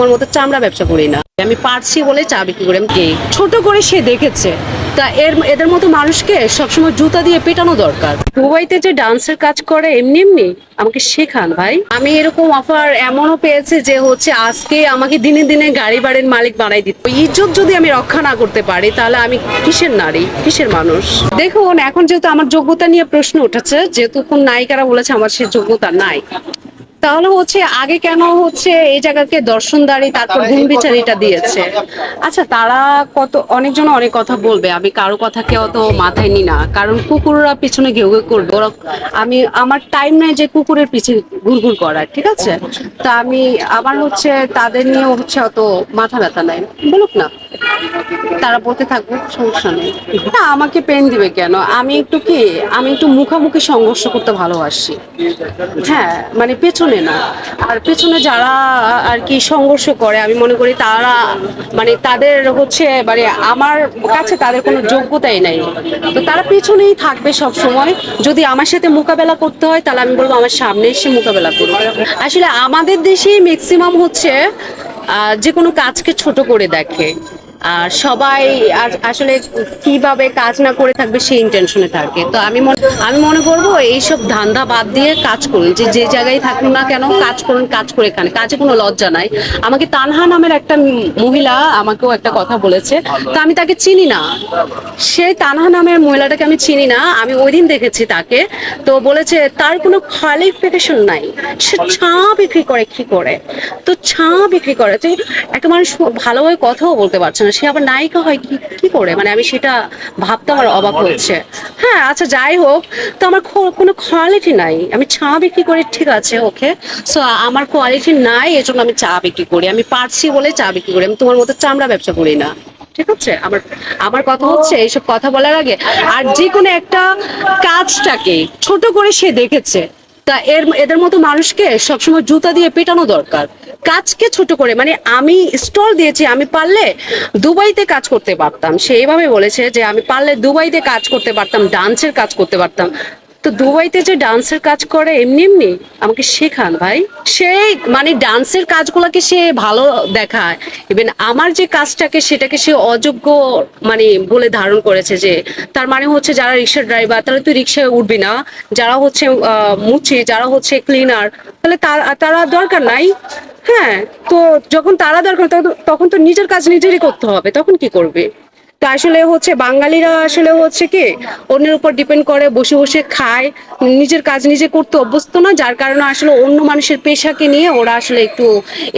আমার মতো চামড়া ব্যবসা করি না। আমি পারছি বলে চা বিক্রি করি আমি ছোট করে সে দেখেছে। তা এর, এদের মতো মানুষকে সবসময় জুতা দিয়ে পেটানো দরকার। দুবাইতে যে ডান্সের কাজ করে, এমনি এমনি আমাকে শেখান ভাই। আমি এরকম অফার এমনও পেয়েছে যে হচ্ছে আজকে আমাকে দিনে দিনে গাড়ি বাড়ির মালিক বানাই দিত। ইজ্জত যদি আমি রক্ষা না করতে পারি, তাহলে আমি কিসের নারী? কিসের মানুষ? দেখুন, এখন যেহেতু আমার যোগ্যতা নিয়ে প্রশ্ন উঠেছে, যেহেতু কোন নায়িকারা বলেছে আমার সে যোগ্যতা নাই। তাহলে হচ্ছে আগে কেন হচ্ছে এই জায়গাকে দর্শনদারি তারপর গুণ বিচারিটা দিয়েছে? আচ্ছা তারা কত অনেকজন অনেক কথা বলবে আমি কারও কথা কথাকে অত মাথায় নি না কারণ কুকুররা পিছনে ঘেউ ঘেউ করবে। ওরা আমি আমার টাইম নাই যে কুকুরের পিছনে ঘুরঘুর করার ঠিক আছে? তা আমি আমার হচ্ছে তাদের নিয়ে হচ্ছে অত মাথা ব্যথা নাই। বলুক না। তারা বলতে থাকব সমস্যা নেই। না আমাকে পেন দিবে কেন? আমি একটু কি আমি একটু মুখামুখি সংঘর্ষ করতে ভালোবাসি। হ্যাঁ মানে পেছনে না। আর পেছনে যারা আর কি সংঘর্ষ করে, আমি মনে করি তারা মানে তাদের হচ্ছে মানে আমার কাছে তাদের কোনো যোগ্যতাই নাই। তো তারা পেছনেই থাকবে সব সময় যদি আমার সাথে মোকাবেলা করতে হয়, তাহলে আমি বলব আমার সামনে এসে মোকাবেলা করব আসলে আমাদের দেশেই ম্যাক্সিমাম হচ্ছে যে কোনো কাজকে ছোট করে দেখে। আর সবাই আসলে কীভাবে কাজ না করে থাকবে সেই ইন্টেনশনে থাকে। তো আমি মনে আমি মনে করব এইসব ধান্দা বাদ দিয়ে কাজ করুন, যে যে জায়গায় থাকুন না কেন কাজ করুন, কাজ করে এখানে কাজে কোনো লজ্জা নাই। আমাকে তানহা নামের একটা মহিলা আমাকেও একটা কথা বলেছে, তো আমি তাকে চিনি না। সেই তানহা নামের মহিলাটাকে আমি চিনি না, আমি ওই দিন দেখেছি তাকে। তো বলেছে, তার কোনো কোয়ালিফিকেশন নাই। সে চা বিক্রি করে, কি করে? তো চা বিক্রি করে তো একটা মানুষ ভালোভাবে কথাও বলতে পারছে না। সে আবার নায়িকা হয় কি কি করে? মানে আমি সেটা ভাবতে আমার অবাক হচ্ছে। হ্যাঁ আচ্ছা যাই হোক তো আমার কোনো কোয়ালিটি নাই। আমি চা বিক্রি করি ঠিক আছে ওকে। সো আমার কোয়ালিটি নাই এজন্য আমি চা বিক্রি করি। আমি পারছি বলে চা বিক্রি করি। আমি তোমার মতো চামড়া ব্যবসা করি না। ঠিক আছে? আমার আমার কথা হচ্ছে এইসব কথা বলার আগে। আর যে কোনো একটা কাজটাকে ছোট করে সে দেখেছে। তা এর, এদের মতো মানুষকে সবসময় জুতা দিয়ে পেটানো দরকার। কাজকে ছোট করে মানে আমি স্টল দিয়েছি, আমি পারলে দুবাইতে কাজ করতে পারতাম। সেইভাবে বলেছে যে আমি পারলে দুবাইতে কাজ করতে পারতাম, ডান্সের কাজ করতে পারতাম। তো দুবাইতে যে ডান্সের কাজ করে, এমনি এমনি আমাকে শেখান ভাই। সেই মানে ডান্সের কাজগুলোকে সে ভালো দেখায়। ইভেন আমার যে কাজটাকে সেটাকে সে অযোগ্য মানে বলে ধারণ করেছে যে, তার মানে হচ্ছে যারা রিক্সা ড্রাইভার তাহলে তুই রিক্সায় উঠবি না। যারা হচ্ছে মুচি, যারা হচ্ছে ক্লিনার তাহলে তার- দরকার নাই। হ্যাঁ তো যখন তারা দরকার তখন তো নিজের কাজ নিজেরই করতে হবে। তখন কি করবে? তো আসলে হচ্ছে বাঙালিরা আসলে হচ্ছে কি অন্যের উপর ডিপেন্ড করে বসে বসে খায় নিজের কাজ নিজে করতে অভ্যস্ত না যার কারণে আসলে অন্য মানুষের পেশাকে নিয়ে ওরা আসলে একটু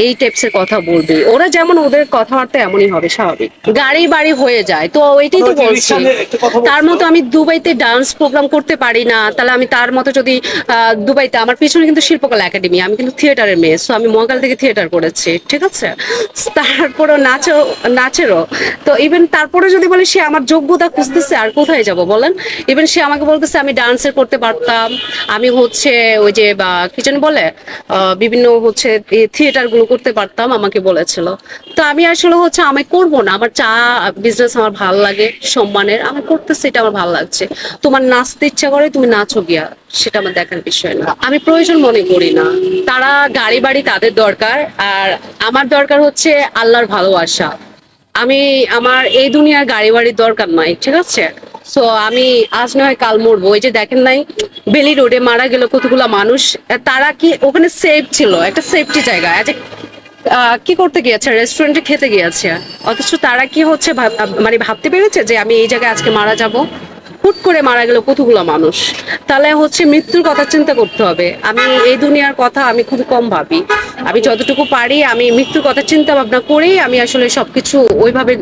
এই টাইপসের কথা বলবে। ওরা যেমন ওদের কথাবার্তা এমনই হবে স্বাভাবিক। গাড়ি বাড়ি হয়ে যায়। তো এটাই তো বলছি। তার মতো আমি দুবাইতে ডান্স প্রোগ্রাম করতে পারি না তাহলে আমি তার মতো যদি আহ, দুবাইতে আমার পিছনে কিন্তু শিল্পকলা একাডেমি আমি কিন্তু থিয়েটারের মেয়ে সো আমি মহাকাল থেকে থিয়েটার করেছি ঠিক আছে? তারপরও নাচও নাচেরও। তো ইভেন তারপরে যদি বলি সে আমার যোগ্যতা খুঁজতেছে, আর কোথায় যাব বলেন? ইভেন সে আমাকে বলতেছে, আমি ডান্সের করতে পারতাম। আমি হচ্ছে ওই যে, বা কি যেন বলে বিভিন্ন হচ্ছে থিয়েটারগুলো করতে পারতাম, আমাকে বলেছিল। তো আমি আসলে হচ্ছে, আমি করব না। আমার চা বিজনেস আমার ভালো লাগে, সম্মানের। আমি করতেছি, এটা আমার ভালো লাগছে। তোমার নাচতে ইচ্ছা করে, তুমি নাচো গিয়া। সেটা আমার দেখার বিষয় না। আমি প্রয়োজন মনে করি না। তারা গাড়ি বাড়ি তাদের দরকার। আর আমার দরকার হচ্ছে আল্লাহর ভালোবাসা। আমি আমার এই দুনিয়ার গাড়ি বাড়ির দরকার নাই, ঠিক আছে? সো আমি আজ নয়, কাল মরবো। ওই যে দেখেন নাই, বেলি রোডে মারা গেল কতগুলো মানুষ। তারা কি ওখানে সেফ ছিল? একটা সেফটি জায়গা। কি করতে গিয়েছে? রেস্টুরেন্টে খেতে গিয়েছে। অথচ তারা কি হচ্ছে মানে ভাবতে পেরেছে যে আমি এই জায়গায় আজকে মারা যাব? হুট করে মারা গেল কতগুলো মানুষ? তাহলে হচ্ছে মৃত্যুর কথা চিন্তা করতে হবে। আমি এই দুনিয়ার কথা আমি খুব কম ভাবি। আমি যতটুকু পারি আমি মৃত্যুর কথা চিন্তা ভাবনা করেই আমি আসলে সবকিছু ওইভাবে